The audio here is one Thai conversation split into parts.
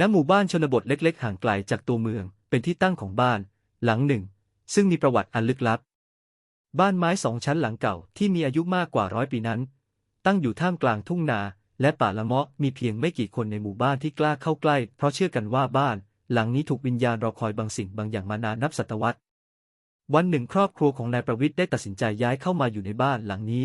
ณหมู่บ้านชนบทเล็กๆ ห่างไกลจากตัวเมือง เป็นที่ตั้งของบ้าน หลังหนึ่ง ซึ่งมีประวัติอันลึกลับ บ้านไม้สองชั้นหลังเก่าที่มีอายุมากกว่าร้อยปีนั้น ตั้งอยู่ท่ามกลางทุ่งนา และป่าละเมาะมีเพียงไม่กี่คนในหมู่บ้านที่กล้าเข้าใกล้ เพราะเชื่อกันว่าบ้าน หลังนี้ถูกวิญญาณรอคอยบางสิ่งบางอย่างมานานนับศตวรรษ วันหนึ่งครอบครัวของนายประวิทย์ได้ตัดสินใจย้ายเข้ามาอยู่ในบ้านหลังนี้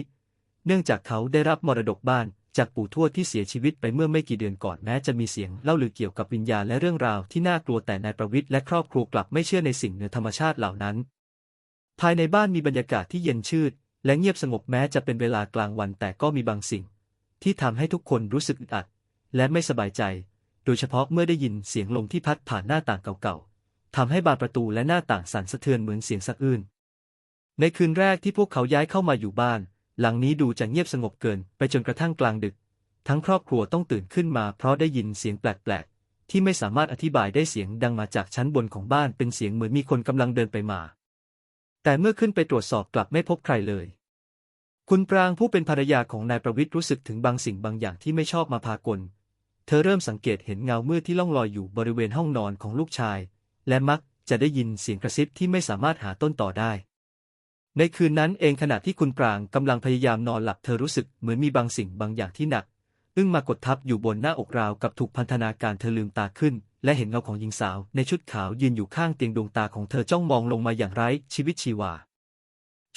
เนื่องจากเขาได้รับมรดกบ้าน จากปู่ทวดที่เสียชีวิตไปเมื่อไม่กี่เดือนก่อนแม้จะมีเสียงเล่าลือเกี่ยวกับวิญญาณและเรื่องราวที่น่ากลัวแต่นายประวิทย์และครอบครัวกลับไม่เชื่อในสิ่งเหนือธรรมชาติเหล่านั้น ภายในบ้านมีบรรยากาศที่เย็นชืด และเงียบสงบแม้จะเป็นเวลากลางวันแต่ก็มีบางสิ่ง ที่ทำให้ทุกคนรู้สึกอึดอัด และไม่สบายใจ โดยเฉพาะเมื่อได้ยินเสียงลมที่พัดผ่านหน้าต่างเก่าๆทำให้บานประตูและหน้าต่างสั่นสะเทือนเหมือนเสียงสะอื้นในคืนแรกที่พวกเขาย้ายเข้ามาอยู่บ้าน หลังนี้ดูจะเงียบสงบเกินไปจนกระทั่งกลางดึก ทั้งครอบครัวต้องตื่นขึ้นมาเพราะได้ยินเสียงแปลกๆ ที่ไม่สามารถอธิบายได้เสียงดังมาจากชั้นบนของบ้านเป็นเสียงเหมือนมีคนกำลังเดินไปมา แต่เมื่อขึ้นไปตรวจสอบกลับไม่พบใครเลย คุณปรางผู้เป็นภรรยาของนายประวิทย์รู้สึกถึงบางสิ่งบางอย่างที่ไม่ชอบมาพากล เธอเริ่มสังเกตเห็นเงามืดที่ล่องลอยอยู่บริเวณห้องนอนของลูกชาย และมักจะได้ยินเสียงกระซิบที่ไม่สามารถหาต้นต่อได้ ในคืนนั้นเองขณะที่คุณปรางกำลังพยายามนอนหลับเธอรู้สึกเหมือนมีบางสิ่งบางอย่างที่หนัก อึ้งมากดทับอยู่บนหน้าอกราวกับถูกพันธนาการเธอลืมตาขึ้น และเห็นเงาของหญิงสาว ในชุดขาวยืนอยู่ข้างเตียงดวงตาของเธอจ้องมองลงมาอย่างไร้ชีวิตชีวา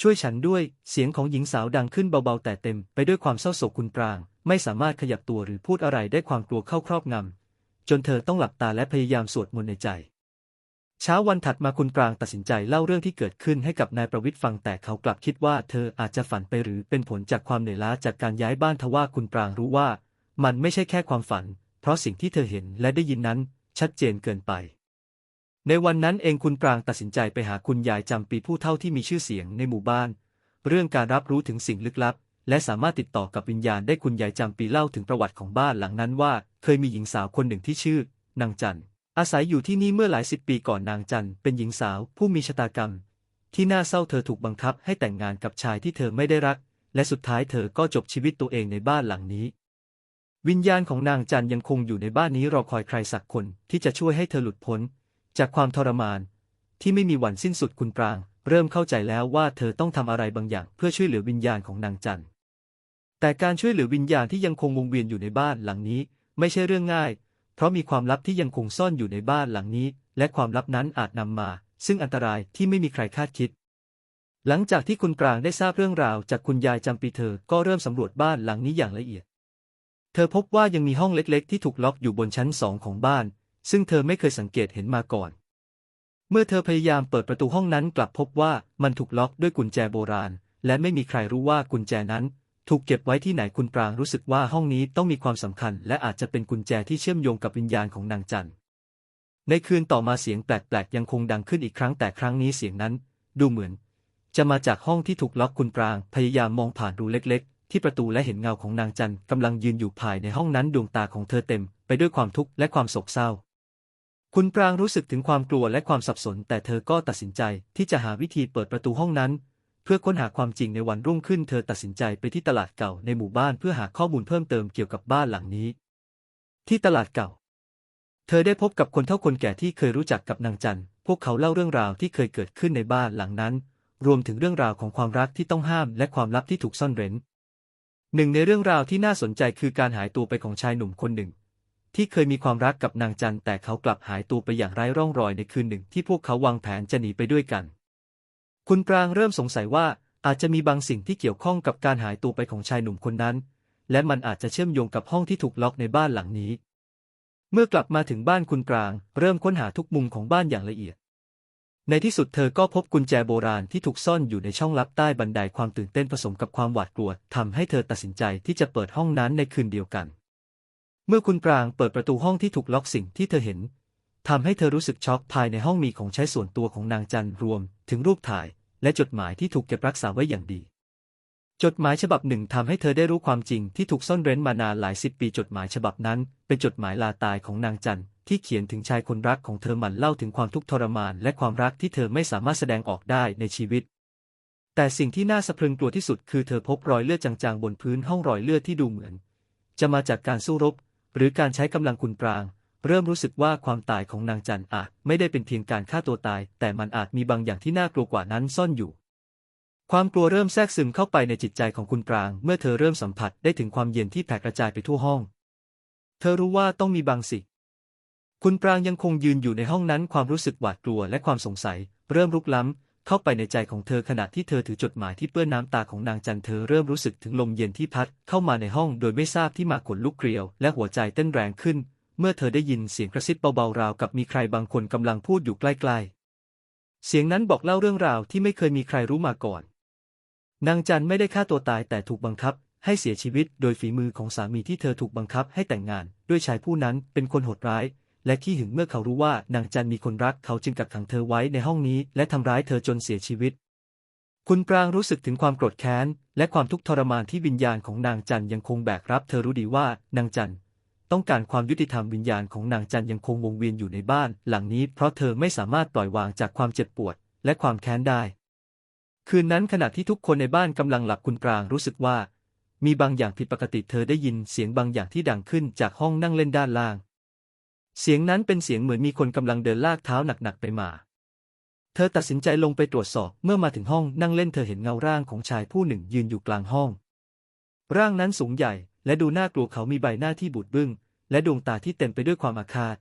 ช่วยฉันด้วย เสียงของหญิงสาวดังขึ้นเบาๆแต่เต็มไปด้วยความเศร้าโศกคุณปราง ไม่สามารถขยับตัวหรือพูดอะไรได้ความกลัวเข้าครอบงำจนเธอต้องหลับตาและพยายามสวดมนต์ในใจ เช้าวันถัดมาคุณปรางตัดสินใจเล่าเรื่องที่เกิดขึ้นให้กับนายประวิทย์ฟังแต่เขากลับคิดว่าเธออาจจะฝันไปหรือเป็นผลจากความเหนื่อยล้าจากการย้ายบ้านทว่าคุณปรางรู้ว่า มันไม่ใช่แค่ความฝัน เพราะสิ่งที่เธอเห็นและได้ยินนั้น ชัดเจนเกินไป ในวันนั้นเองคุณปรางตัดสินใจไปหาคุณยายจำปีผู้เฒ่าที่มีชื่อเสียงในหมู่บ้าน เรื่องการรับรู้ถึงสิ่งลึกลับ และสามารถติดต่อกับวิญญาณได้คุณยายจำปีเล่าถึงประวัติของบ้านหลังนั้นว่า เคยมีหญิงสาวคนหนึ่งที่ชื่อนางจันทร์ อาศัยอยู่ที่นี่เมื่อหลายสิบปีก่อนนางจันเป็นหญิงสาวผู้มีชะตากรรม ที่น่าเศร้าเธอถูกบังคับให้แต่งงานกับชายที่เธอไม่ได้รัก และสุดท้ายเธอก็จบชีวิตตัวเองในบ้านหลังนี้ วิญญาณของนางจันยังคงอยู่ในบ้านนี้รอคอยใครสักคนที่จะช่วยให้เธอหลุดพ้น จากความทรมาน ที่ไม่มีวันสิ้นสุดคุณปราง เริ่มเข้าใจแล้วว่าเธอต้องทำอะไรบางอย่าง เพื่อช่วยเหลือวิญญาณของนางจันแต่การช่วยเหลือวิญญาณที่ยังคงวงเวียนอยู่ในบ้านหลังนี้ ไม่ใช่เรื่องง่ายเราะมีความลับที่ยังคงซ่อนอยู่ในบ้านหลังนี้ และความลับนั้นอาจนำมา ซึ่งอันตรายที่ไม่มีใครคาดคิด หลังจากที่คุณปรางได้ทราบเรื่องราวจากคุณยายจำปีเธอก็เริ่มสำรวจบ้านหลังนี้อย่างละเอียด เธอพบว่ายังมีห้องเล็กๆ ที่ถูกล็อกอยู่บนชั้นสองของบ้าน ซึ่งเธอไม่เคยสังเกตเห็นมาก่อน เมื่อเธอพยายามเปิดประตูห้องนั้นกลับพบว่ามันถูกล็อกด้วยกุญแจโบราณ และไม่มีใครรู้ว่ากุญแจนั้น ถูกเก็บไว้ที่ไหนคุณปรางรู้สึกว่าห้องนี้ต้องมีความสำคัญ และอาจจะเป็นกุญแจที่เชื่อมโยงกับวิญญาณของนางจันในคืนต่อมาเสียงแปลกๆยังคงดังขึ้นอีกครั้งแต่ครั้งนี้เสียงนั้น ดูเหมือน จะมาจากห้องที่ถูกล็อกคุณปราง พยายามมองผ่านรูเล็ก ๆ ที่ประตูและเห็นเงาของนางจันกำลังยืนอยู่ภายในห้องนั้นดวงตาของเธอเต็ม ไปด้วยความทุกข์และความโศกเศร้า คุณปรางรู้สึกถึงความกลัวและความสับสน แต่เธอก็ตัดสินใจที่จะหาวิธีเปิดประตูห้องนั้น เพื่อค้นหาความจริงในวันรุ่งขึ้นเธอตัดสินใจไปที่ตลาดเก่าในหมู่บ้านเพื่อหาข้อมูลเพิ่มเติมเกี่ยวกับบ้านหลังนี้ ที่ตลาดเก่า เธอได้พบกับคนเฒ่าคนแก่ที่เคยรู้จักกับนางจันพวกเขาเล่าเรื่องราวที่เคยเกิดขึ้นในบ้านหลังนั้น รวมถึงเรื่องราวของความรักที่ต้องห้ามและความลับที่ถูกซ่อนเร้น หนึ่งในเรื่องราวที่น่าสนใจคือการหายตัวไปของชายหนุ่มคนหนึ่ง ที่เคยมีความรักกับนางจันแต่เขากลับหายตัวไปอย่างไร้ร่องรอยในคืนหนึ่งที่พวกเขาวางแผนจะหนีไปด้วยกัน คุณปรางเริ่มสงสัยว่าอาจจะมีบางสิ่งที่เกี่ยวข้องกับการหายตัวไปของชายหนุ่มคนนั้น และมันอาจจะเชื่อมโยงกับห้องที่ถูกล็อกในบ้านหลังนี้ เมื่อกลับมาถึงบ้านคุณปราง เริ่มค้นหาทุกมุมของบ้านอย่างละเอียด ในที่สุดเธอก็พบกุญแจโบราณที่ถูกซ่อนอยู่ในช่องลับใต้บันไดความตื่นเต้นผสมกับความหวาดกลัวทำให้เธอตัดสินใจที่จะเปิดห้องนั้นในคืนเดียวกัน เมื่อคุณปรางเปิดประตูห้องที่ถูกล็อกสิ่งที่เธอเห็นทำให้เธอรู้สึกช็อกภายในห้องมีของใช้ส่วนตัวของนางจันรวม ถึงรูปถ่าย และจดหมายที่ถูกเก็บรักษาไว้อย่างดี จดหมายฉบับหนึ่งทำให้เธอได้รู้ความจริงที่ถูกซ่อนเร้นมานานหลายสิบปีจดหมายฉบับนั้น เป็นจดหมายลาตายของนางจันที่เขียนถึงชายคนรักของเธอมันเล่าถึงความทุกข์ทรมาน และความรักที่เธอไม่สามารถแสดงออกได้ในชีวิต แต่สิ่งที่น่าสะพรึงกลัวที่สุดคือเธอพบรอยเลือดจางๆบนพื้นห้องรอยเลือดที่ดูเหมือน จะมาจากการสู้รบ หรือการใช้กำลังคุณปราง เริ่มรู้สึกว่าความตายของนางจันอาจไม่ได้เป็นเพียงการฆ่าตัวตาย แต่มันอาจมีบางอย่างที่น่ากลัวกว่านั้นซ่อนอยู่ ความกลัวเริ่มแทรกซึมเข้าไปในจิตใจของคุณปราง เมื่อเธอเริ่มสัมผัสได้ถึงความเย็นที่แผ่กระจายไปทั่วห้อง เธอรู้ว่าต้องมีบางสิ่งคุณปรางยังคงยืนอยู่ในห้องนั้นความรู้สึกหวาดกลัวและความสงสัย เริ่มลุกล้ำ เข้าไปในใจของเธอขณะที่เธอถือจดหมายที่เปื้อนน้ำตาของนางจันเธอเริ่มรู้สึกถึงลมเย็นที่พัดเข้ามาในห้องโดยไม่ทราบที่มาขนลุกเกลียว และหัวใจเต้นแรงขึ้น เมื่อเธอได้ยินเสียงกระซิบเบาๆราวกับมีใครบางคนกำลังพูดอยู่ใกล้ๆ เสียงนั้นบอกเล่าเรื่องราวที่ไม่เคยมีใครรู้มาก่อน นางจันไม่ได้ฆ่าตัวตายแต่ถูกบังคับ ให้เสียชีวิตโดยฝีมือของสามีที่เธอถูกบังคับให้แต่งงาน ด้วยชายผู้นั้นเป็นคนโหดร้าย และขี้หึงเมื่อเขารู้ว่านางจันมีคนรักเขาจึงกักขังเธอไว้ในห้องนี้ และทำร้ายเธอจนเสียชีวิต คุณปรางรู้สึกถึงความโกรธแค้น และความทุกข์ทรมานที่วิญญาณของนางจันยังคงแบกรับ เธอรู้ดีว่านางจัน ต้องการความยุติธรรมวิญญาณของนางจันยังคงวงเวียนอยู่ในบ้าน หลังนี้เพราะเธอไม่สามารถปล่อยวางจากความเจ็บปวด และความแค้นได้ คืนนั้นขณะที่ทุกคนในบ้านกำลังหลับคุณปรางรู้สึกว่า มีบางอย่างผิดปกติเธอได้ยินเสียงบางอย่างที่ดังขึ้นจากห้องนั่งเล่นด้านล่าง เสียงนั้นเป็นเสียงเหมือนมีคนกำลังเดินลากเท้าหนักๆไปมาเธอตัดสินใจลงไปตรวจสอบเมื่อมาถึงห้องนั่งเล่นเธอเห็นเงาร่างของชายผู้หนึ่งยืนอยู่กลางห้อง ร่างนั้นสูงใหญ่ และดูน่ากลัวเขามีใบหน้าที่บูดบึ้ง และดวงตาที่เต็มไปด้วยความอาฆาต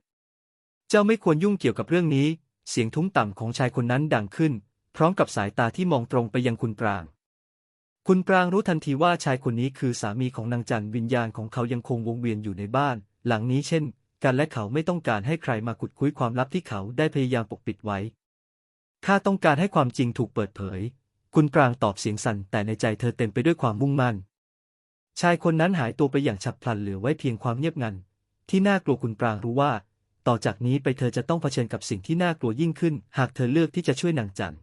เจ้าไม่ควรยุ่งเกี่ยวกับเรื่องนี้ เสียงทุ้มต่ำของชายคนนั้นดังขึ้น พร้อมกับสายตาที่มองตรงไปยังคุณปราง คุณปรางรู้ทันทีว่าชายคนนี้คือสามีของนางจันวิญญาณของเขายังคงวงเวียนอยู่ในบ้าน หลังนี้เช่นกันและเขาไม่ต้องการให้ใครมาขุดคุยความลับที่เขาได้พยายามปกปิดไว้ ข้าต้องการให้ความจริงถูกเปิดเผย คุณปรางตอบเสียงสั่นแต่ในใจเธอเต็มไปด้วยความมุ่งมั่น ชายคนนั้นหายตัวไปอย่างฉับพลันเหลือไว้เพียงความเงียบงัน ที่น่ากลัวคุณปรางรู้ว่า ต่อจากนี้ไปเธอจะต้องเผชิญกับสิ่งที่น่ากลัวยิ่งขึ้น หากเธอเลือกที่จะช่วยนางจัน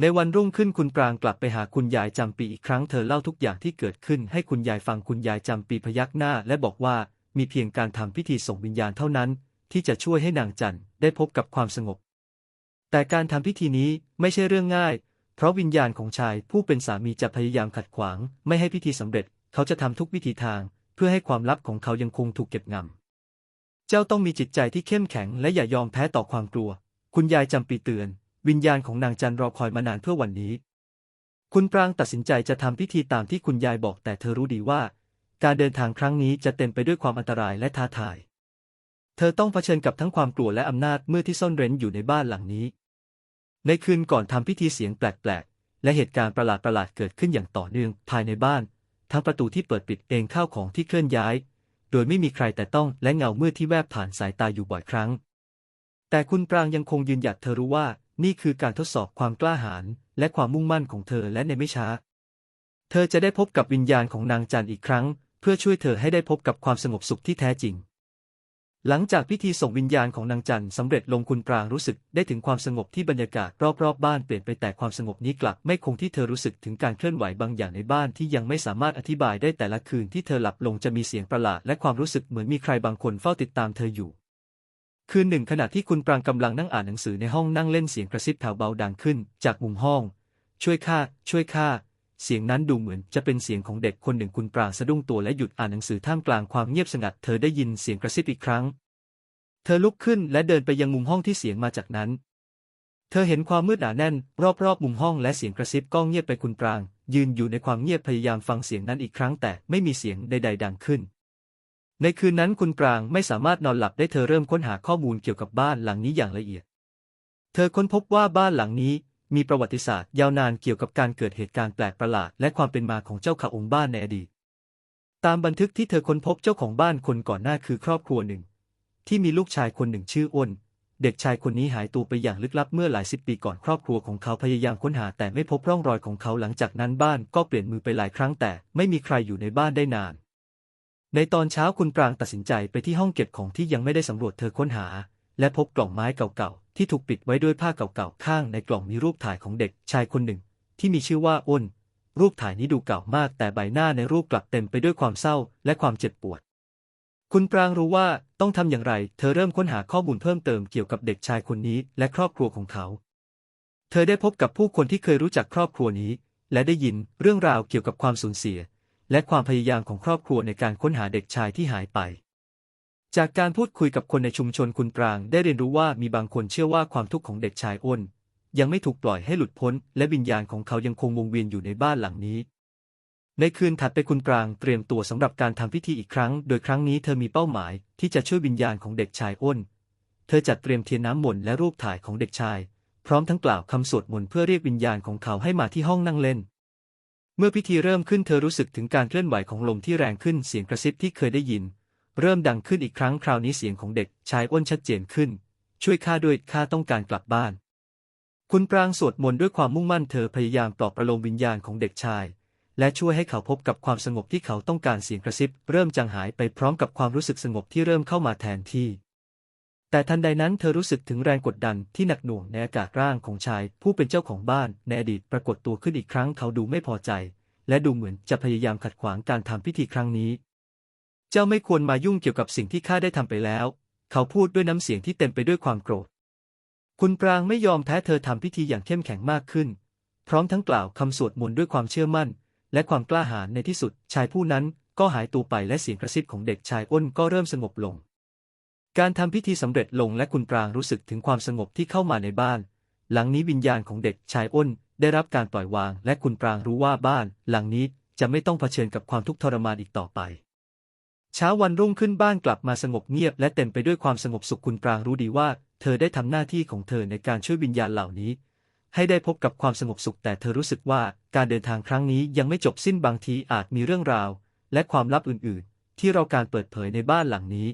ในวันรุ่งขึ้นคุณปรางกลับไปหาคุณยายจำปีอีกครั้งเธอเล่าทุกอย่างที่เกิดขึ้นให้คุณยายฟังคุณยายจำปีพยักหน้า และบอกว่ามีเพียงการทำพิธีส่งวิญญาณเท่านั้น ที่จะช่วยให้นางจันได้พบกับความสงบ แต่การทำพิธีนี้ไม่ใช่เรื่องง่าย เพราะวิญญาณของชายผู้เป็นสามีจะพยายามขัดขวาง ไม่ให้พิธีสำเร็จ เขาจะทำทุกวิธีทาง เพื่อให้ความลับของเขายังคงถูกเก็บงำ เจ้าต้องมีจิตใจที่เข้มแข็งและอย่ายอมแพ้ต่อความกลัว คุณยายจำปีเตือน วิญญาณของนางจันรอคอยมานานเพื่อวันนี้ คุณปรางตัดสินใจจะทำพิธีตามที่คุณยายบอกแต่เธอรู้ดีว่า การเดินทางครั้งนี้จะเต็มไปด้วยความอันตรายและท้าทาย เธอต้องเผชิญกับทั้งความกลัวและอำนาจเมื่อที่ซ่อนเร้นอยู่ในบ้านหลังนี้ ในคืนก่อนทำพิธีเสียงแปลกๆและเหตุการณ์ประหลาดๆเกิดขึ้นอย่างต่อเนื่องภายในบ้าน ทั้งประตูที่เปิดปิดเองข้าวของที่เคลื่อนย้าย โดยไม่มีใครแต่ต้องและเงาเมื่อที่แวบผ่านสายตาอยู่บ่อยครั้ง แต่คุณปรางยังคงยืนหยัดเธอรู้ว่านี่คือการทดสอบความกล้าหาญและความมุ่งมั่นของเธอและในไม่ช้า เธอจะได้พบกับวิญญาณของนางจันอีกครั้ง เพื่อช่วยเธอให้ได้พบกับความสงบสุขที่แท้จริง หลังจากพิธีส่งวิญญาณของนางจันสำเร็จลงคุณปรางรู้สึกได้ถึงความสงบที่บรรยากาศรอบๆบบ้านเปลี่ยนไปแต่ความสงบนี้กลับไม่คงที่เธอรู้สึกถึงการเคลื่อนไหวบางอย่างในบ้านที่ยังไม่สามารถอธิบายได้แต่ละคืนที่เธอหลับลงจะมีเสียงประหลาดและความรู้สึกเหมือนมีใครบางคนเฝ้าติดตามเธออยู่ คืนหนึ่งขณะที่คุณปรางกำลังนั่งอ่านหนังสือในห้องนั่งเล่นเสียงกระซิบแผ่วเบาดังขึ้น จากมุมห้อง ช่วยข้าช่วยข้า เสียงนั้นดูเหมือนจะเป็นเสียงของเด็กคนหนึ่งคุณปรางสะดุ้งตัวและหยุดอ่านหนังสือท่ามกลางความเงียบสงัด เธอได้ยินเสียงกระซิบอีกครั้ง เธอลุกขึ้นและเดินไปยังมุมห้องที่เสียงมาจากนั้น เธอเห็นความมืดหนาแน่น รอบๆมุมห้องและเสียงกระซิบก็เงียบไปคุณปราง ยืนอยู่ในความเงียบพยายามฟังเสียงนั้นอีกครั้งแต่ไม่มีเสียงใด ๆ ดังขึ้น ในคืนนั้นคุณปรางไม่สามารถนอนหลับได้เธอเริ่มค้นหาข้อมูลเกี่ยวกับบ้านหลังนี้อย่างละเอียด เธอค้นพบว่าบ้านหลังนี้ มีประวัติศาสตร์ยาวนานเกี่ยวกับการเกิดเหตุการณ์แปลกประหลาดและความเป็นมาของเจ้าข่าองค์บ้านในอดีต ตามบันทึกที่เธอค้นพบเจ้าของบ้านคนก่อนหน้าคือครอบครัวหนึ่ง ที่มีลูกชายคนหนึ่งชื่ออ้น เด็กชายคนนี้หายตัวไปอย่างลึกลับเมื่อหลายสิบปีก่อนครอบครัวของเขาพยายามค้นหาแต่ไม่พบร่องรอยของเขาหลังจากนั้นบ้านก็เปลี่ยนมือไปหลายครั้งแต่ไม่มีใครอยู่ในบ้านได้นาน ในตอนเช้าคุณปรางตัดสินใจไปที่ห้องเก็บของที่ยังไม่ได้สำรวจเธอค้นหา และพบกล่องไม้เก่าๆ ที่ถูกปิดไว้ด้วยผ้าเก่าๆ ข้างในกล่องมีรูปถ่ายของเด็กชายคนหนึ่ง ที่มีชื่อว่าอ้น รูปถ่ายนี้ดูเก่ามาก แต่ใบหน้าในรูปกลับเต็มไปด้วยความเศร้าและความเจ็บปวด คุณปรางรู้ว่าต้องทำอย่างไร เธอเริ่มค้นหาข้อมูลเพิ่มเติมเกี่ยวกับเด็กชายคนนี้และครอบครัวของเขา เธอได้พบกับผู้คนที่เคยรู้จักครอบครัวนี้ และได้ยินเรื่องราวเกี่ยวกับความสูญเสีย และความพยายามของครอบครัวในการค้นหาเด็กชายที่หายไป จากการพูดคุยกับคนในชุมชนคุณปรางได้เรียนรู้ว่ามีบางคนเชื่อว่าความทุกข์ของเด็กชายอ้น ยังไม่ถูกปล่อยให้หลุดพ้น และวิญญาณของเขายังคงวงเวียนอยู่ในบ้านหลังนี้ ในคืนถัดไปคุณปรางเตรียมตัวสำหรับการทำพิธีอีกครั้ง โดยครั้งนี้เธอมีเป้าหมายที่จะช่วยวิญญาณของเด็กชายอ้น เธอจัดเตรียมเทียนน้ำมนต์และรูปถ่ายของเด็กชาย พร้อมทั้งกล่าวคำสวดมนต์เพื่อเรียกวิญญาณของเขาให้มาที่ห้องนั่งเล่น เมื่อพิธีเริ่มขึ้นเธอรู้สึกถึงการเคลื่อนไหวของลมที่แรงขึ้นเสียงกระซิบที่เคยได้ยิน เริ่มดังขึ้นอีกครั้งคราวนี้เสียงของเด็กชายอ้นชัดเจนขึ้น ช่วยข้าด้วยข้าต้องการกลับบ้าน คุณปรางสวดมนต์ด้วยความมุ่งมั่นเธอพยายามปลอบประโลมวิญญาณของเด็กชาย และช่วยให้เขาพบกับความสงบที่เขาต้องการเสียงกระซิบ เริ่มจางหายไปพร้อมกับความรู้สึกสงบที่เริ่มเข้ามาแทนที่ แต่ทันใดนั้นเธอรู้สึกถึงแรงกดดันที่หนักหน่วงในอากาศร่างของชาย ผู้เป็นเจ้าของบ้านในอดีตปรากฏตัวขึ้นอีกครั้งเขาดูไม่พอใจ และดูเหมือนจะพยายามขัดขวางการทำพิธีครั้งนี้ เจ้าไม่ควรมายุ่งเกี่ยวกับสิ่งที่ข้าได้ทำไปแล้ว เขาพูดด้วยน้ำเสียงที่เต็มไปด้วยความโกรธ คุณปรางไม่ยอมแพ้เธอทำพิธีอย่างเข้มแข็งมากขึ้น พร้อมทั้งกล่าวคำสวดมนต์ด้วยความเชื่อมั่น และความกล้าหาญในที่สุด ชายผู้นั้นก็หายตัวไปและเสียงกระซิบของเด็กชายอ้นก็เริ่มสงบลง การทำพิธีสำเร็จลงและคุณปรางรู้สึกถึงความสงบที่เข้ามาในบ้าน หลังนี้วิญญาณของเด็กชายอ้นได้รับการปล่อยวาง และคุณปรางรู้ว่าบ้าน หลังนี้จะไม่ต้องเผชิญกับความทุกข์ทรมานอีกต่อไป เช้าวันรุ่งขึ้นบ้านกลับมาสงบเงียบและเต็มไปด้วยความสงบสุขคุณปรางรู้ดีว่า เธอได้ทำหน้าที่ของเธอในการช่วยวิญญาณเหล่านี้ ให้ได้พบกับความสงบสุขแต่เธอรู้สึกว่าการเดินทางครั้งนี้ยังไม่จบสิ้นบางทีอาจมีเรื่องราว และความลับอื่น ๆ ที่เราการเปิดเผยในบ้านหลังนี้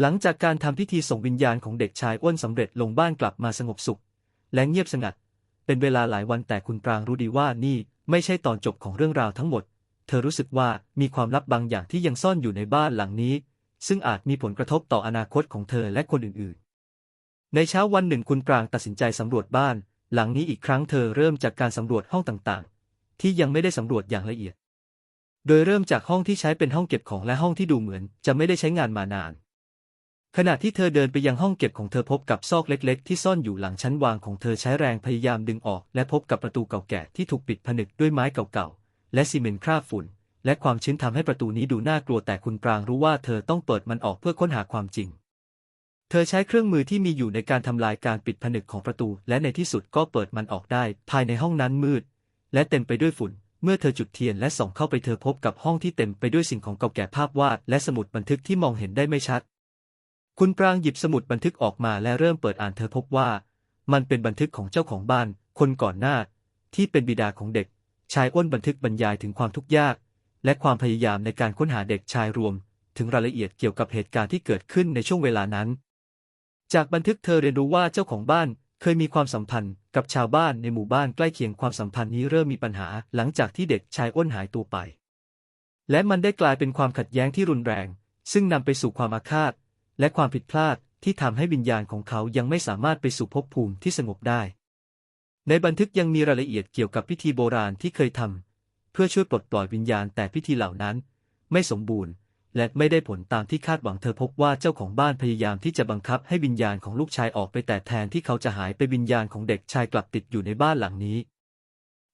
หลังจากการทำพิธีส่งวิญญาณของเด็กชายอ้วนสำเร็จลงบ้านกลับมาสงบสุข และเงียบสงัด เป็นเวลาหลายวันแต่คุณปรางรู้ดีว่านี่ไม่ใช่ตอนจบของเรื่องราวทั้งหมด เธอรู้สึกว่ามีความลับบางอย่างที่ยังซ่อนอยู่ในบ้านหลังนี้ ซึ่งอาจมีผลกระทบต่ออนาคตของเธอและคนอื่นๆ ในเช้าวันหนึ่งคุณปรางตัดสินใจสำรวจบ้าน หลังนี้อีกครั้งเธอเริ่มจากการสำรวจห้องต่างๆ ที่ยังไม่ได้สำรวจอย่างละเอียด โดยเริ่มจากห้องที่ใช้เป็นห้องเก็บของและห้องที่ดูเหมือนจะไม่ได้ใช้งานมานาน ขณะที่เธอเดินไปยังห้องเก็บของเธอพบกับซอกเล็ก ๆ ที่ซ่อนอยู่หลังชั้นวางของเธอใช้แรงพยายามดึงออก และพบกับประตูเก่าแก่ที่ถูกปิดผนึกด้วยไม้เก่าๆ และซีเมนต์คราบฝุ่น และความชื้นทำให้ประตูนี้ดูน่ากลัวแต่คุณปรางรู้ว่าเธอต้องเปิดมันออกเพื่อค้นหาความจริง เธอใช้เครื่องมือที่มีอยู่ในการทำลายการปิดผนึกของประตู และในที่สุดก็เปิดมันออกได้ ภายในห้องนั้นมืด และเต็มไปด้วยฝุ่น เมื่อเธอจุดเทียนและส่องเข้าไปเธอพบกับห้องที่เต็มไปด้วยสิ่งของเก่าแก่ภาพวาดและสมุดบันทึกที่มองเห็นได้ไม่ชัด คุณปรางหยิบสมุดบันทึกออกมาและเริ่มเปิดอ่านเธอพบว่า มันเป็นบันทึกของเจ้าของบ้าน คนก่อนหน้าที่เป็นบิดาของเด็ก ชายอ้วนบันทึกบรรยายถึงความทุกข์ยาก และความพยายามในการค้นหาเด็กชายรวม ถึงรายละเอียดเกี่ยวกับเหตุการณ์ที่เกิดขึ้นในช่วงเวลานั้น จากบันทึกเธอเรียนรู้ว่าเจ้าของบ้านเคยมีความสัมพันธ์กับชาวบ้านในหมู่บ้านใกล้เคียงความสัมพันธ์นี้เริ่มมีปัญหาหลังจากที่เด็กชายอ้นหายตัวไป และมันได้กลายเป็นความขัดแย้งที่รุนแรง ซึ่งนำไปสู่ความอาฆาต และความผิดพลาดที่ทำให้วิญญาณของเขายังไม่สามารถไปสู่ภพภูมิที่สงบได้ ในบันทึกยังมีรายละเอียดเกี่ยวกับพิธีโบราณที่เคยทำเพื่อช่วยปลดปล่อยวิญญาณแต่พิธีเหล่านั้น ไม่สมบูรณ์ และไม่ได้ผลตามที่คาดหวังเธอพบว่าเจ้าของบ้านพยายามที่จะบังคับให้วิญญาณของลูกชายออกไปแต่แทนที่เขาจะหายไปวิญญาณของเด็กชายกลับติดอยู่ในบ้านหลังนี้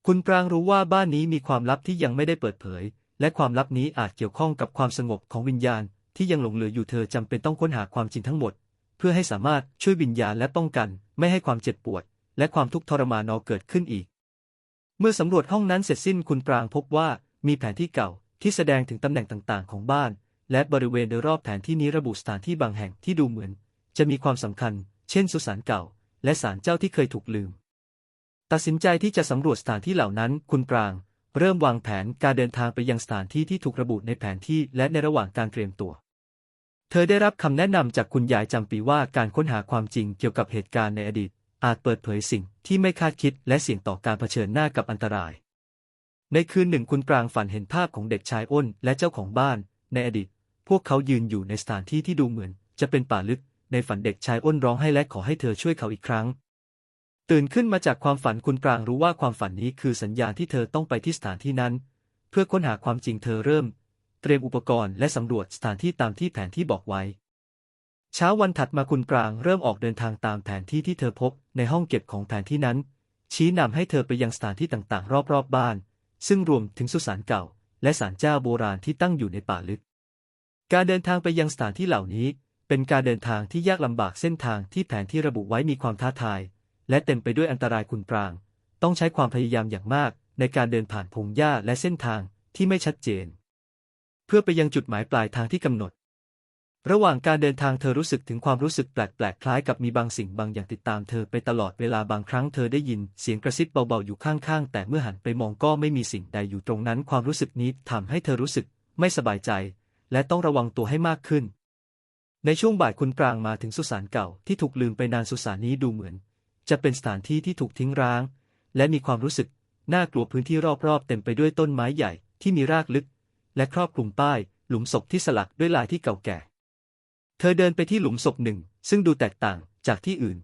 คุณปรางรู้ว่าบ้านนี้มีความลับที่ยังไม่ได้เปิดเผย และความลับนี้อาจเกี่ยวข้องกับความสงบของวิญญาณ ที่ยังหลงเหลืออยู่เธอจำเป็นต้องค้นหาความจริงทั้งหมด เพื่อให้สามารถช่วยวิญญาณและป้องกัน ไม่ให้ความเจ็บปวด และความทุกข์ทรมานนอเกิดขึ้นอีก เมื่อสำรวจห้องนั้นเสร็จสิ้นคุณปรางพบว่ามีแผนที่เก่าที่แสดงถึงตำแหน่งต่างๆ ของบ้าน และบริเวณโดยรอบแผนที่นี้ระบุสถานที่บางแห่งที่ดูเหมือน จะมีความสำคัญ เช่นสุสานเก่า และศาลเจ้าที่เคยถูกลืม ตัดสินใจที่จะสำรวจสถานที่เหล่านั้น คุณปราง เริ่มวางแผนการเดินทางไปยังสถานที่ที่ถูกระบุในแผนที่และในระหว่างการเตรียมตัว เธอได้รับคำแนะนำจากคุณยายจำปีว่าการค้นหาความจริงเกี่ยวกับเหตุการณ์ในอดีต อาจเปิดเผยสิ่งที่ไม่คาดคิดและเสี่ยงต่อการเผชิญหน้ากับอันตราย ในคืนหนึ่งคุณปรางฝันเห็นภาพของเด็กชายอ้นและเจ้าของบ้าน ในอดีต พวกเขายืนอยู่ในสถานที่ที่ดูเหมือน จะเป็นป่าลึก ในฝันเด็กชายอ้นร้องให้และขอให้เธอช่วยเขาอีกครั้ง ตื่นขึ้นมาจากความฝันคุณปรางรู้ว่าความฝันนี้คือสัญญาณที่เธอต้องไปที่สถานที่นั้น เพื่อค้นหาความจริงเธอเริ่ม เตรียมอุปกรณ์และสำรวจสถานที่ตามที่แผนที่บอกไว้ เช้าวันถัดมาคุณปรางเริ่มออกเดินทางตามแผนที่ที่เธอพบในห้องเก็บของแผนที่นั้น ชี้นำให้เธอไปยังสถานที่ต่างๆ รอบๆบบ้าน ซึ่งรวมถึงสุสานเก่า และศาลเจ้าโบราณที่ตั้งอยู่ในป่าลึก การเดินทางไปยังสถานที่เหล่านี้ เป็นการเดินทางที่ยากลำบากเส้นทางที่แผนที่ระบุไว้มีความท้าทาย และเต็มไปด้วยอันตรายคุณปราง ต้องใช้ความพยายามอย่างมาก ในการเดินผ่านพงหญ้าและเส้นทางที่ไม่ชัดเจน เพื่อไปยังจุดหมายปลายทางที่กำหนด ระหว่างการเดินทางเธอรู้สึกถึงความรู้สึกแปลกๆ คล้ายกับมีบางสิ่งบางอย่างติดตามเธอไปตลอดเวลาบางครั้งเธอได้ยินเสียงกระซิบเบาๆ อยู่ข้างๆ แต่เมื่อหันไปมองก็ไม่มีสิ่งใดอยู่ตรงนั้น ความรู้สึกนี้ทำให้เธอรู้สึกไม่สบายใจ และต้องระวังตัวให้มากขึ้น ในช่วงบ่ายคุณปรางมาถึงสุสานเก่าที่ถูกลืมไปนานสุสานนี้ดูเหมือน จะเป็นสถานที่ที่ถูกทิ้งร้าง และมีความรู้สึกน่ากลัวพื้นที่รอบๆ เต็มไปด้วยต้นไม้ใหญ่ที่มีรากลึก และครอบคลุมป้าย หลุมศพที่สลักด้วยลายที่เก่าแก่ เธอเดินไปที่หลุมศพหนึ่ง ซึ่งดูแตกต่างจากที่อื่น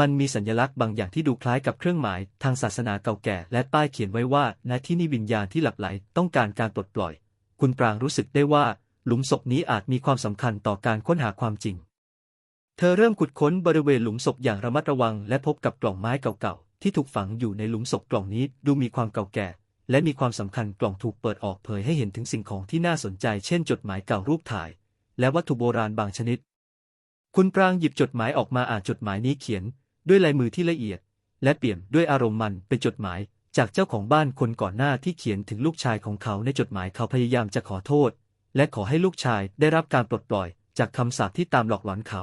มันมีสัญลักษณ์บางอย่างที่ดูคล้ายกับเครื่องหมาย ทางศาสนาเก่าแก่ และป้ายเขียนไว้ว่าณที่นี่วิญญาณที่หลับไหลต้องการการปลดปล่อย คุณปรางรู้สึกได้ว่า หลุมศพนี้อาจมีความสำคัญต่อการค้นหาความจริง เธอเริ่มขุดค้นบริเวณหลุมศพอย่างระมัดระวัง และพบกับกล่องไม้เก่าๆที่ถูกฝังอยู่ในหลุมศพกล่องนี้ดูมีความเก่าแก่ และมีความสำคัญกล่องถูกเปิดออกเผยให้เห็นถึงสิ่งของที่น่าสนใจ เช่น จดหมายเก่ารูปถ่าย และวัตถุโบราณบางชนิด คุณปรางหยิบจดหมายออกมาอ่านจดหมายนี้เขียน ด้วยลายมือที่ละเอียด และเปี่ยมด้วยอารมณ์มันเป็นจดหมาย จากเจ้าของบ้านคนก่อนหน้าที่เขียนถึงลูกชายของเขาในจดหมายเขาพยายามจะขอโทษ และขอให้ลูกชายได้รับการปลดปล่อย จากคำสาปที่ตามหลอกหลอนเขา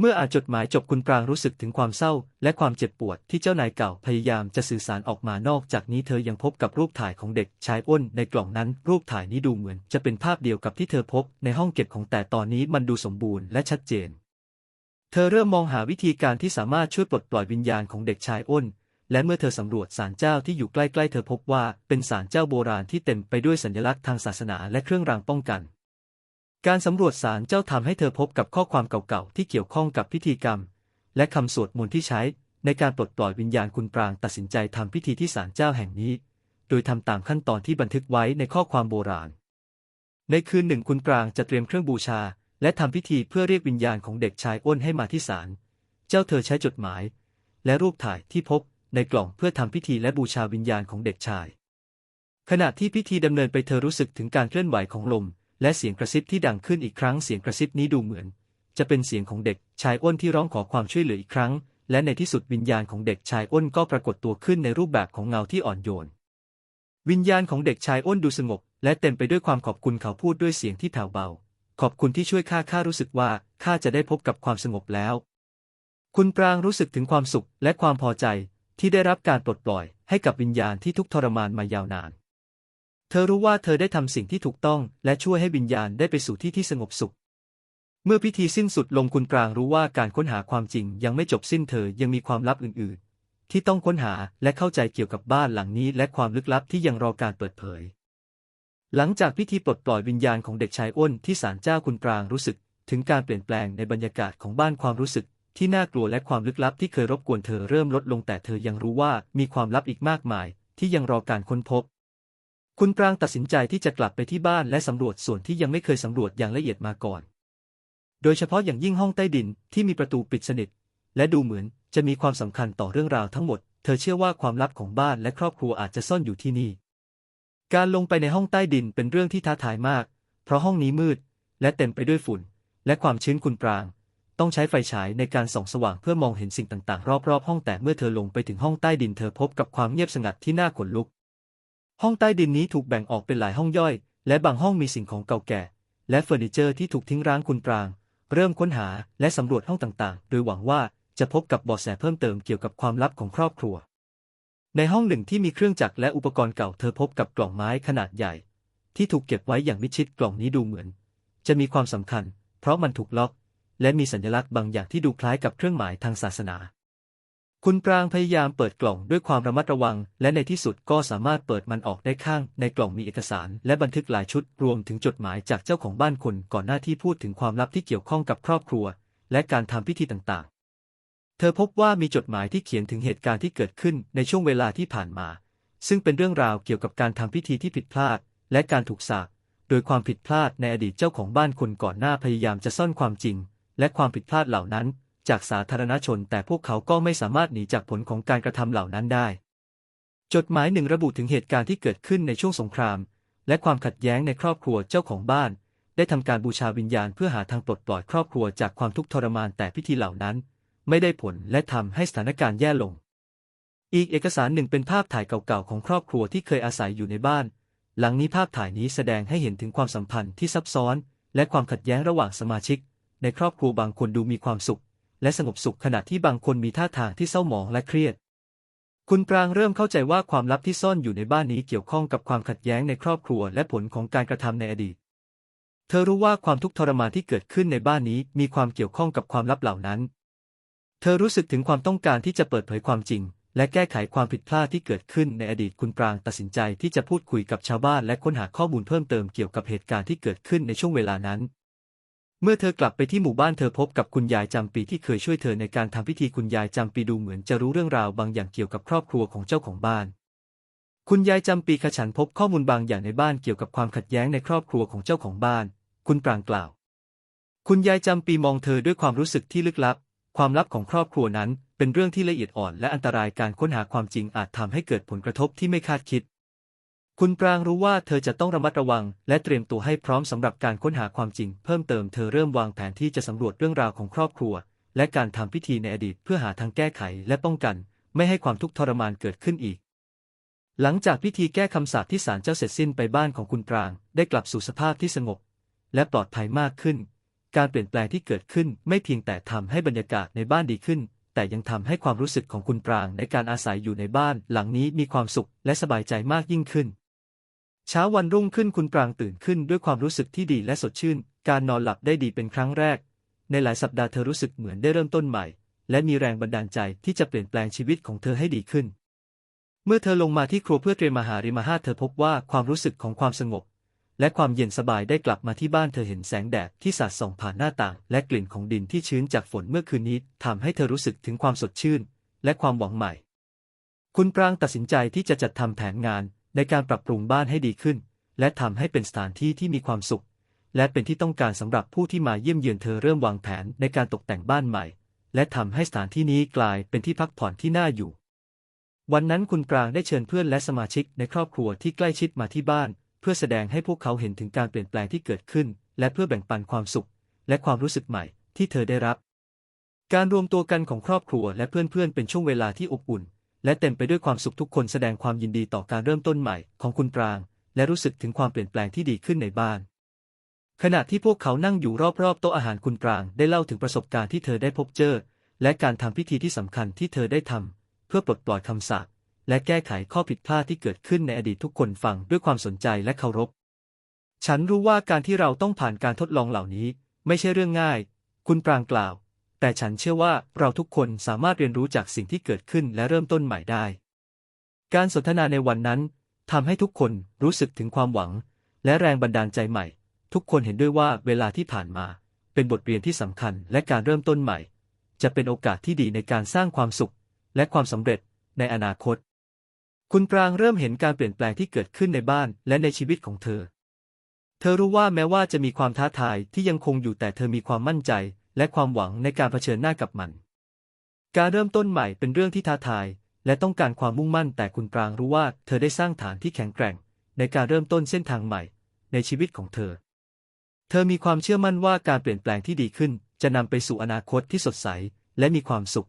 เมื่ออ่านจดหมายจบคุณปรางรู้สึกถึงความเศร้า และความเจ็บปวดที่เจ้านายเก่าพยายามจะสื่อสารออกมานอกจากนี้เธอยังพบกับรูปถ่ายของเด็กชายอ้นในกล่องนั้น รูปถ่ายนี้ดูเหมือนจะเป็นภาพเดียวกับที่เธอพบในห้องเก็บของแต่ตอนนี้มันดูสมบูรณ์และชัดเจน เธอเริ่มมองหาวิธีการที่สามารถช่วยปลดปล่อยวิญญาณของเด็กชายอ้น และเมื่อเธอสำรวจศาลเจ้าที่อยู่ใกล้ๆ เธอพบว่าเป็นศาลเจ้าโบราณที่เต็มไปด้วยสัญลักษณ์ทางศาสนาและเครื่องรางป้องกัน การสำรวจศาลเจ้าทำให้เธอพบกับข้อความเก่าๆ ที่เกี่ยวข้องกับพิธีกรรม และคำสวดมนต์ที่ใช้ ในการปลดปล่อยวิญญาณคุณปรางตัดสินใจทำพิธีที่ศาลเจ้าแห่งนี้ โดยทำตามขั้นตอนที่บันทึกไว้ในข้อความโบราณ ในคืนหนึ่งคุณปรางจะเตรียมเครื่องบูชา และทำพิธีเพื่อเรียกวิญญาณของเด็กชายอ้นให้มาที่ศาล เจ้าเธอใช้จดหมาย และรูปถ่ายที่พบในกล่องเพื่อทำพิธีและบูชาวิญญาณของเด็กชาย ขณะที่พิธีดำเนินไปเธอรู้สึกถึงการเคลื่อนไหวของลม และเสียงกระซิบที่ดังขึ้นอีกครั้งเสียงกระซิบนี้ดูเหมือน จะเป็นเสียงของเด็กชายอ้วนที่ร้องขอความช่วยเหลืออีกครั้ง และในที่สุดวิญญาณของเด็กชายอ้นก็ปรากฏตัวขึ้นในรูปแบบของเงาที่อ่อนโยน วิญญาณของเด็กชายอ้นดูสงบ และเต็มไปด้วยความขอบคุณเขาพูดด้วยเสียงที่แผ่วเบา ขอบคุณที่ช่วยข้าข้ารู้สึกว่าข้าจะได้พบกับความสงบแล้ว คุณปรางรู้สึกถึงความสุขและความพอใจที่ได้รับการปลดปล่อยให้กับวิญญาณที่ทุกทรมานมายาวนาน เธอรู้ว่าเธอได้ทำสิ่งที่ถูกต้อง และช่วยให้วิญญาณได้ไปสู่ที่ที่สงบสุข เมื่อพิธีสิ้นสุดลงคุณปรางรู้ว่าการค้นหาความจริงยังไม่จบสิ้นเธอยังมีความลับอื่น ๆ ที่ต้องค้นหาและเข้าใจเกี่ยวกับบ้านหลังนี้ และความลึกลับที่ยังรอการเปิดเผย หลังจากพิธีปลดปล่อยวิญญาณของเด็กชายอ้นที่ศาลเจ้าคุณปรางรู้สึก ถึงการเปลี่ยนแปลงในบรรยากาศของบ้านความรู้สึก ที่น่ากลัวและความลึกลับที่เคยรบกวนเธอเริ่มลดลงแต่เธอยังรู้ว่ามีความลับอีกมากมาย ที่ยังรอการค้นพบ คุณปรางตัดสินใจที่จะกลับไปที่บ้านและสำรวจส่วนที่ยังไม่เคยสำรวจอย่างละเอียดมาก่อน โดยเฉพาะอย่างยิ่งห้องใต้ดินที่มีประตูปิดสนิท และดูเหมือนจะมีความสำคัญต่อเรื่องราวทั้งหมด เธอเชื่อว่าความลับของบ้านและครอบครัวอาจจะซ่อนอยู่ที่นี่ การลงไปในห้องใต้ดินเป็นเรื่องที่ท้าทายมาก เพราะห้องนี้มืด และเต็มไปด้วยฝุ่น และความชื้นคุณปราง ต้องใช้ไฟฉายในการส่องสว่างเพื่อมองเห็นสิ่งต่างๆ รอบๆ ห้องแต่เมื่อเธอลงไปถึงห้องใต้ดินเธอพบกับความเงียบสงัดที่น่าขนลุก ห้องใต้ดินนี้ถูกแบ่งออกเป็นหลายห้องย่อย และบางห้องมีสิ่งของเก่าแก่ และเฟอร์นิเจอร์ที่ถูกทิ้งร้างคุณปราง เริ่มค้นหาและสำรวจห้องต่างๆ โดยหวังว่าจะพบกับเบาะแสเพิ่มเติมเกี่ยวกับความลับของครอบครัว ในห้องหนึ่งที่มีเครื่องจักรและอุปกรณ์เก่าเธอพบกับกล่องไม้ขนาดใหญ่ ที่ถูกเก็บไว้อย่างมิชิดกล่องนี้ดูเหมือน จะมีความสำคัญ เพราะมันถูกล็อก และมีสัญลักษณ์บางอย่างที่ดูคล้ายกับเครื่องหมายทางศาสนา คุณปรางพยายามเปิดกล่องด้วยความระมัดระวัง และในที่สุดก็สามารถเปิดมันออกได้ข้าง ในกล่องมีเอกสาร และบันทึกหลายชุดรวมถึงจดหมายจากเจ้าของบ้านคนก่อนหน้าที่พูดถึงความลับที่เกี่ยวข้องกับครอบครัว และการทำพิธีต่างๆ เธอพบว่ามีจดหมายที่เขียนถึงเหตุการณ์ที่เกิดขึ้นในช่วงเวลาที่ผ่านมา ซึ่งเป็นเรื่องราวเกี่ยวกับการทำพิธีที่ผิดพลาด และการถูกสาปโดยความผิดพลาดในอดีตเจ้าของบ้านคนก่อนหน้าพยายามจะซ่อนความจริง และความผิดพลาดเหล่านั้น จากสาธารณชน แต่พวกเขาก็ไม่สามารถหนีจากผลของการกระทำเหล่านั้นได้ จดหมายหนึ่งระบุถึงเหตุการณ์ที่เกิดขึ้นในช่วงสงคราม และความขัดแย้งในครอบครัวเจ้าของบ้าน ได้ทำการบูชาวิญญาณเพื่อหาทางปลดปล่อยครอบครัวจากความทุกข์ทรมานแต่พิธีเหล่านั้น ไม่ได้ผลและทำให้สถานการณ์แย่ลง อีกเอกสารหนึ่งเป็นภาพถ่ายเก่าๆของครอบครัวที่เคยอาศัยอยู่ในบ้าน หลังนี้ภาพถ่ายนี้แสดงให้เห็นถึงความสัมพันธ์ที่ซับซ้อน และความขัดแย้งระหว่างสมาชิก ในครอบครัวบางคนดูมีความสุข และสงบสุขขณะที่บางคนมีท่าทางที่เศร้าหมองและเครียด คุณปรางเริ่มเข้าใจว่าความลับที่ซ่อนอยู่ในบ้านนี้เกี่ยวข้องกับความขัดแย้งในครอบครัวและผลของการกระทำในอดีต เธอรู้ว่าความทุกข์ทรมานที่เกิดขึ้นในบ้านนี้มีความเกี่ยวข้องกับความลับเหล่านั้น เธอรู้สึกถึงความต้องการที่จะเปิดเผยความจริง และแก้ไขความผิดพลาดที่เกิดขึ้นในอดีตคุณปรางตัดสินใจที่จะพูดคุยกับชาวบ้านและค้นหาข้อมูลเพิ่มเติมเกี่ยวกับเหตุการณ์ที่เกิดขึ้นในช่วงเวลานั้น เมื่อเธอกลับไปที่หมู่บ้านเธอพบกับคุณยายจำปีที่เคยช่วยเธอในการทำพิธีคุณยายจำปีดูเหมือนจะรู้เรื่องราวบางอย่างเกี่ยวกับครอบครัวของเจ้าของบ้าน คุณยายจำปีขฉันพบข้อมูลบางอย่างในบ้านเกี่ยวกับความขัดแย้งในครอบครัวของเจ้าของบ้าน คุณปรางกล่าว คุณยายจำปีมองเธอด้วยความรู้สึกที่ลึกลับ ความลับของครอบครัวนั้นเป็นเรื่องที่ละเอียดอ่อนและอันตรายการค้นหาความจริงอาจทำให้เกิดผลกระทบที่ไม่คาดคิด คุณปรางรู้ว่าเธอจะต้องระมัดระวัง และเตรียมตัวให้พร้อมสำหรับการค้นหาความจริง เพิ่มเติมเธอเริ่มวางแผนที่จะสำรวจเรื่องราวของครอบครัว และการทำพิธีในอดีตเพื่อหาทางแก้ไขและป้องกัน ไม่ให้ความทุกข์ทรมานเกิดขึ้นอีก หลังจากพิธีแก้คำสาปที่ศาลเจ้าเสร็จสิ้นไปบ้านของคุณปราง ได้กลับสู่สภาพที่สงบ และปลอดภัยมากขึ้น การเปลี่ยนแปลงที่เกิดขึ้นไม่เพียงแต่ทำให้บรรยากาศในบ้านดีขึ้นแต่ยังทำให้ความรู้สึกของคุณปรางในการอาศัยอยู่ในบ้านหลังนี้มีความสุขและสบายใจมากยิ่งขึ้น เช้าวันรุ่งขึ้นคุณปรางตื่นขึ้นด้วยความรู้สึกที่ดีและสดชื่น การนอนหลับได้ดีเป็นครั้งแรก ในหลายสัปดาห์เธอรู้สึกเหมือนได้เริ่มต้นใหม่ และมีแรงบันดาลใจที่จะเปลี่ยนแปลงชีวิตของเธอให้ดีขึ้น เมื่อเธอลงมาที่ครัวเพื่อเตรียมอาหารริมหาเธอพบว่าความรู้สึกของความสงบ และความเย็นสบายได้กลับมาที่บ้านเธอเห็นแสงแดดที่สาดส่องผ่านหน้าต่าง และกลิ่นของดินที่ชื้นจากฝนเมื่อคืนนี้ทำให้เธอรู้สึกถึงความสดชื่น และความหวังใหม่ คุณปรางตัดสินใจที่จะจัดทำแผนงาน ในการปรับปรุงบ้านให้ดีขึ้น และทำให้เป็นสถานที่ที่มีความสุข และเป็นที่ต้องการสำหรับผู้ที่มาเยี่ยมเยือนเธอเริ่มวางแผนในการตกแต่งบ้านใหม่ และทำให้สถานที่นี้กลายเป็นที่พักผ่อนที่น่าอยู่ วันนั้นคุณปรางได้เชิญเพื่อนและสมาชิกในครอบครัวที่ใกล้ชิดมาที่บ้าน เพื่อแสดงให้พวกเขาเห็นถึงการเปลี่ยนแปลงที่เกิดขึ้น และเพื่อแบ่งปันความสุข และความรู้สึกใหม่ที่เธอได้รับ การรวมตัวกันของครอบครัวและเพื่อนๆเป็นช่วงเวลาที่อบอุ่น และเต็มไปด้วยความสุขทุกคนแสดงความยินดีต่อการเริ่มต้นใหม่ของคุณปราง และรู้สึกถึงความเปลี่ยนแปลงที่ดีขึ้นในบ้าน ขณะที่พวกเขานั่งอยู่รอบๆโต๊ะอาหารคุณปรางได้เล่าถึงประสบการณ์ที่เธอได้พบเจอ และการทำพิธีที่สำคัญที่เธอได้ทำเพื่อปลดปล่อยคำสาปและแก้ไขข้อผิดพลาดที่เกิดขึ้นในอดีตทุกคนฟังด้วยความสนใจและเคารพ ฉันรู้ว่าการที่เราต้องผ่านการทดลองเหล่านี้ ไม่ใช่เรื่องง่าย คุณปรางกล่าว แต่ฉันเชื่อว่าเราทุกคนสามารถเรียนรู้จากสิ่งที่เกิดขึ้นและเริ่มต้นใหม่ได้ การสนทนาในวันนั้นทำให้ทุกคนรู้สึกถึงความหวัง และแรงบันดาลใจใหม่ ทุกคนเห็นด้วยว่าเวลาที่ผ่านมา เป็นบทเรียนที่สำคัญและการเริ่มต้นใหม่ จะเป็นโอกาสที่ดีในการสร้างความสุข และความสำเร็จในอนาคต คุณปรางเริ่มเห็นการเปลี่ยนแปลงที่เกิดขึ้นในบ้านและในชีวิตของเธอ เธอรู้ว่าแม้ว่าจะมีความท้าทายที่ยังคงอยู่แต่เธอมีความมั่นใจ และความหวังในการเผชิญหน้ากับมัน การเริ่มต้นใหม่เป็นเรื่องที่ท้าทาย และต้องการความมุ่งมั่นแต่คุณปรางรู้ว่าเธอได้สร้างฐานที่แข็งแกร่ง ในการเริ่มต้นเส้นทางใหม่ ในชีวิตของเธอ เธอมีความเชื่อมั่นว่าการเปลี่ยนแปลงที่ดีขึ้น จะนำไปสู่อนาคตที่สดใส และมีความสุข